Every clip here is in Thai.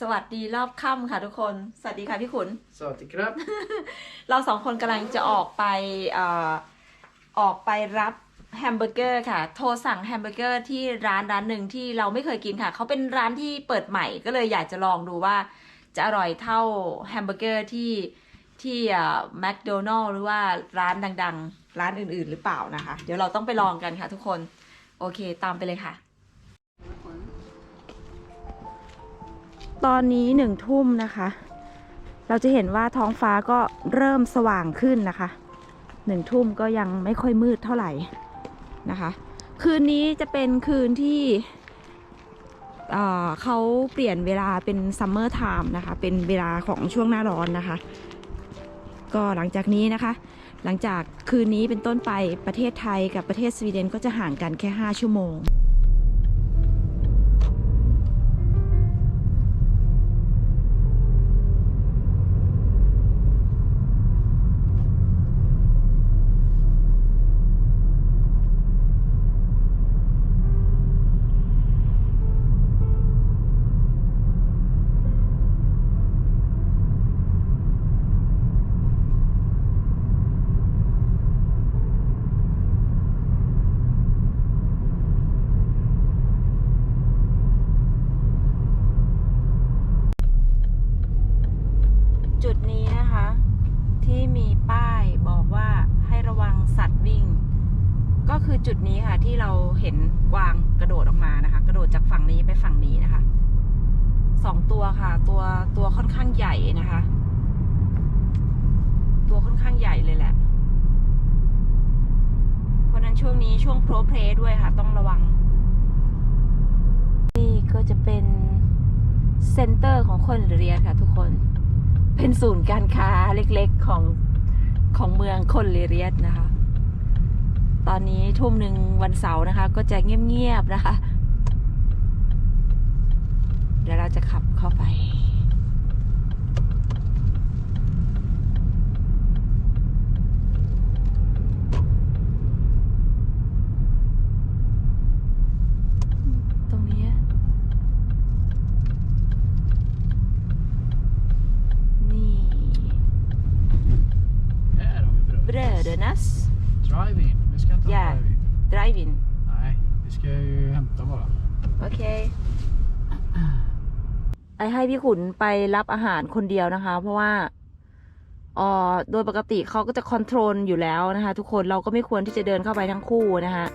สวัสดีรอบค่ำค่ะทุกคน สวัสดีค่ะพี่ขุน สวัสดีครับ เราสองคนกำลังจะออกไปเอ่อออกไปรับแฮมเบอร์เกอร์ค่ะ โทรสั่งแฮมเบอร์เกอร์ที่ร้านร้านหนึ่งที่เราไม่เคยกินค่ะ เขาเป็นร้านที่เปิดใหม่ก็เลยอยากจะลองดูว่า จะอร่อยเท่าแฮมเบอร์เกอร์ที่ที่แมคโดนัลล์หรือว่าร้านดัง ๆ ร้านอื่นๆ หรือเปล่านะคะ เดี๋ยวเราต้องไปลองกันค่ะทุกคน โอเค ตามไปเลยค่ะ ตอนนี้หนึ่งทุ่มนะคะ เราจะเห็นว่าท้องฟ้าก็เริ่มสว่างขึ้นนะคะหนึ่งทุ่มก็ยังไม่ค่อยมืดเท่าไหร่นะคะ คืนนี้จะเป็นคืนที่เเขาเปลี่ยนเวลาเป็นซัมเมอร์ไทม์นะคะ เป็นเวลาของช่วงหน้าร้อนนะคะ ก็หลังจากนี้นะคะ หลังจากคืนนี้เป็นต้นไปประเทศไทยกับประเทศสวีเดนก็จะห่างกันแค่ 5 ชั่วโมง จุดนี้ค่ะ ที่เราเห็นกวางกระโดดออกมานะคะ กระโดดจากฝั่งนี้ไปฝั่งนี้นะคะสองตัวค่ะ ตัวตัวค่อนข้างใหญ่นะคะ ตัวค่อนข้างใหญ่เลยแหละ เพราะนั้นช่วงนี้ช่วงโปรเพลด้วยค่ะ ต้องระวัง นี่ก็จะเป็นเซ็นเตอร์ของคนเรียนค่ะ ทุกคน เป็นศูนย์การค้าเล็กๆของของเมืองคนเลเรียสนะคะ ตอนนี้ทุ่มหนึ่งวันเสาร์นะคะ ก็จะเงียบๆนะคะ เดี๋ยวเราจะขับเข้าไป ตรงนี้ นี่ Här har vi bröd. Brödernas Drive-in. Vi ska inte Ja. ha drive-in. Drive-In Nej, vi ska ju hämta bara. โอเค ไอให้พี่ขุนไปรับอาหารคนเดียวนะคะ เพราะว่าออโดยปกติเขาก็จะคอนโทรลอยู่แล้วนะคะ ทุกคนเราก็ไม่ควรที่จะเดินเข้าไปทั้งคู่นะคะ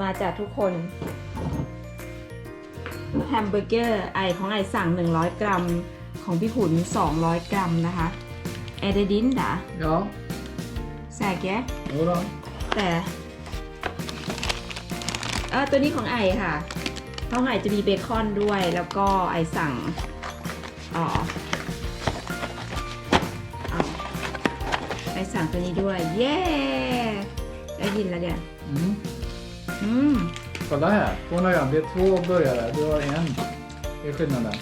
มาจากทุกคนแฮมเบอร์เกอร์ไอของไอสั่ง 100 กรัม ของพี่ขุน 200 กรัมนะคะเอเดดินดะ Ja, แสกแก jodå. แต่เออตัวนี้ของไอค่ะของไอจะมีเบคอนด้วย แล้วก็ไอสั่งอ๋อเอาไอสั่งตัวนี้ด้วย เย้ได้ยินแล้วเดี๋ยว Mm. อืม Kolla här. Hon har ju det är två burgare. Du har en. Det är skillnaden.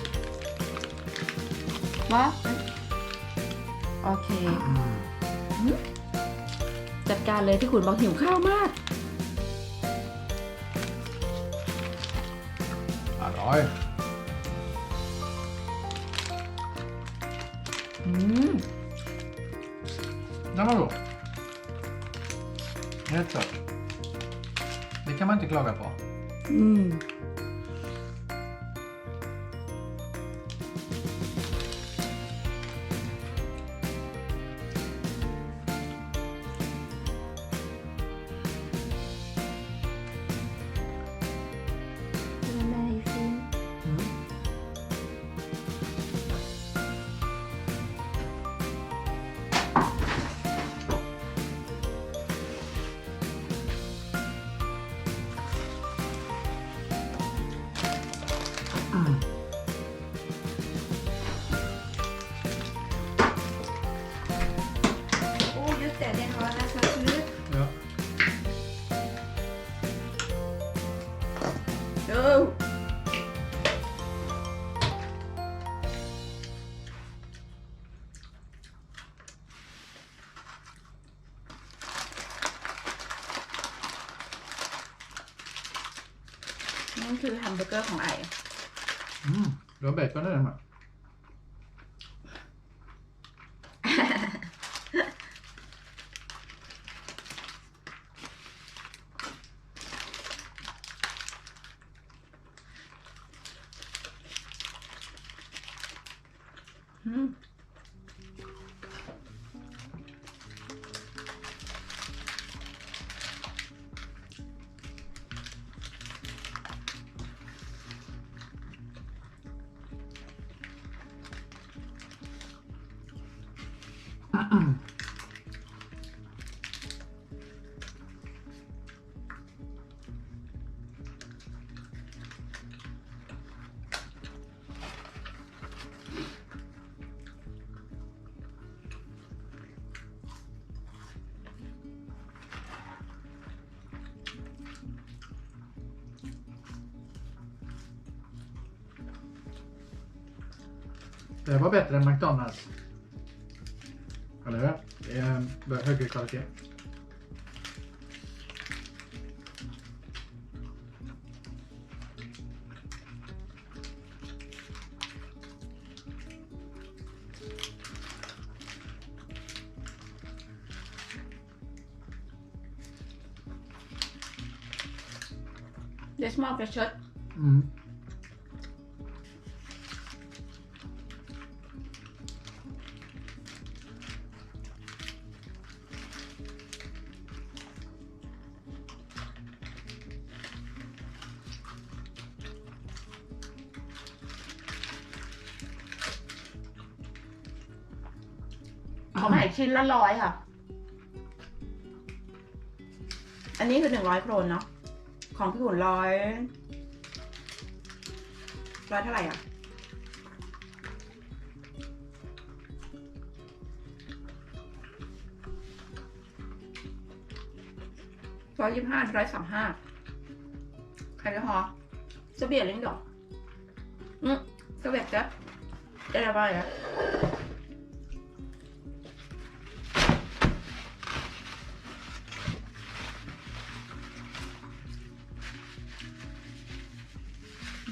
วะโอเค จัดการเลยที่ขุนบอกหิวข้าวมาก Halloj. อืม Den var god. Rätt sött. Det kan man inte klaga på. อืม Mm. นั่นคือแฮมเบอร์เกอร์ของไอ Mm. Du har bacon i den med. อืม Det var bättre än McDonalds. Eller hur? Det är högre kvalitet. Det smakar kött. Mm. ชิ้นละร้อยค่ะ อันนี้คือหนึ่งร้อยโครนเนาะ ของพี่หุ่นร้อยร้อยเท่าไหร่อะร้อยยี่สิบห้าร้อยสามห้าใครจะพอจะเบียดลิ้นดอกอืมก็แบบจะจะอะไรบ้างอะ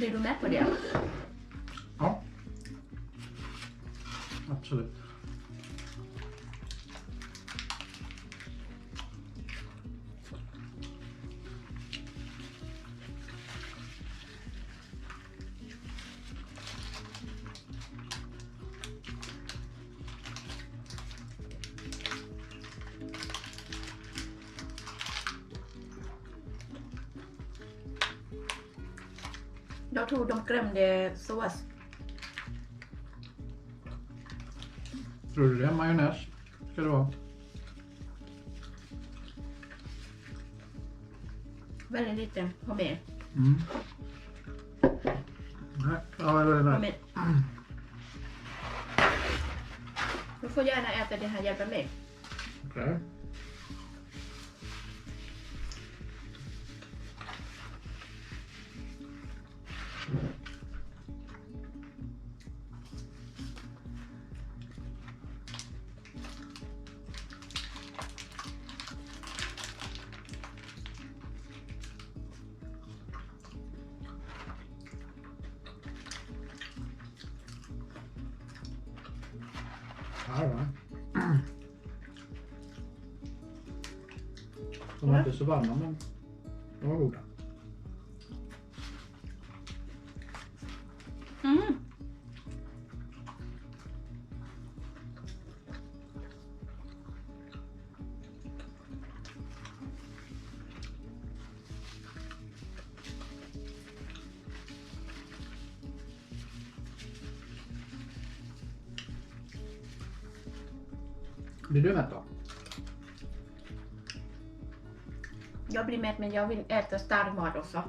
Blir du mätt på det? Ja. Absolut. Jag tror de glömde sås. Tror du det? Majonnäs ska det vara. Väldigt lite på mig. Mm. Nej, ja, mig. Du får gärna äta det här hjälper mig. Okej. Här va? De var inte så varma men de var goda. Blir du mätt då? Jag blir mätt men jag vill äta stark mat också.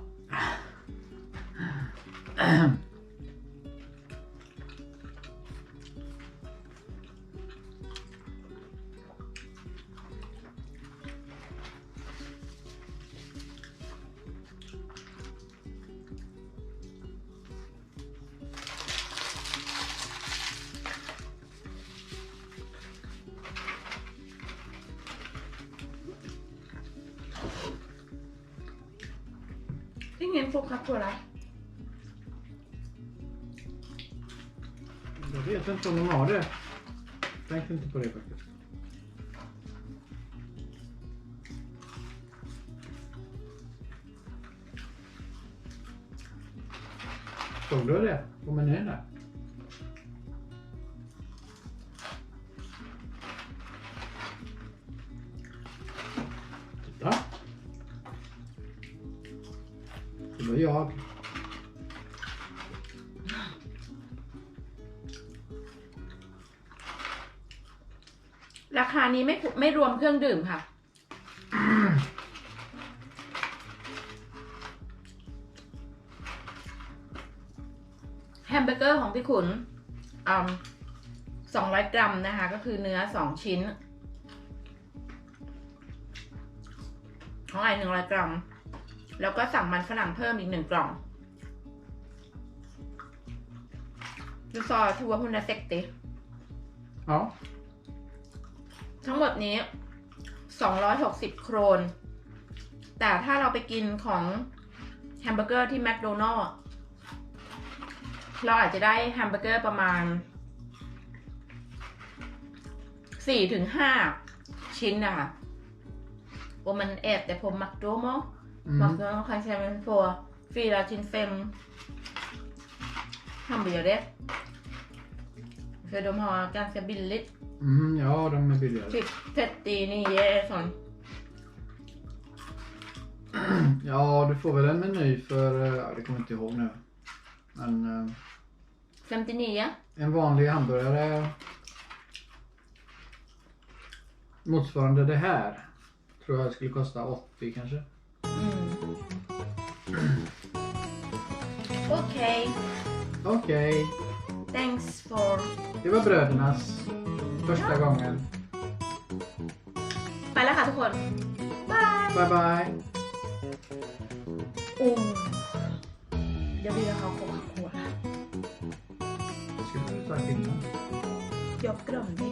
ingen får Coca-Cola. Jag vet inte om de har det. Tänkte inte på det faktiskt. Såg du det? På menyn där? Det var jag. ราคานี้ไม่ไม่รวมเครื่องดื่มค่ะ แฮมเบอร์เกอร์ของพี่ขุนสองร้อยกรัมนะคะ ก็คือเนื้อสองชิ้น ของไอหนึ่งร้อยกรัม แล้วก็สั่งมันฝรั่งเพิ่มอีกหนึ่งกล่องดูซอทัวร์ฮุนเซ็กติ Ja. ทั้งหมดนี้260โครน แต่ถ้าเราไปกินของแฮมเบอร์เกอร์ที่แมคโดนัลล์เราอาจจะได้แฮมเบอร์เกอร์ประมาณ4-5ชิ้นนะคะโอมันแอบแต่ผมมักโดมอมัก Mm. โดมอคันเซมันฟัวฟีลาชินเฟมทำไปเยอะเด็ด För de har ganska billigt Mm, ja, de är billigare. Typ 39 sån. Ja, du får väl en meny för, eh, ja, det kommer jag inte ihåg nu. Men eh, 59. en vanlig hamburgare motsvarande det här tror jag skulle kosta 80 kanske. Okej, Okej, thanks for... det var brödernas första gången. ไปแล้วค่ะทุกคน บาย Bye bye. โอ้เดี๋ยวพี่จะเขาโคกขวด Skulle du ta kvinnan? Jag glömde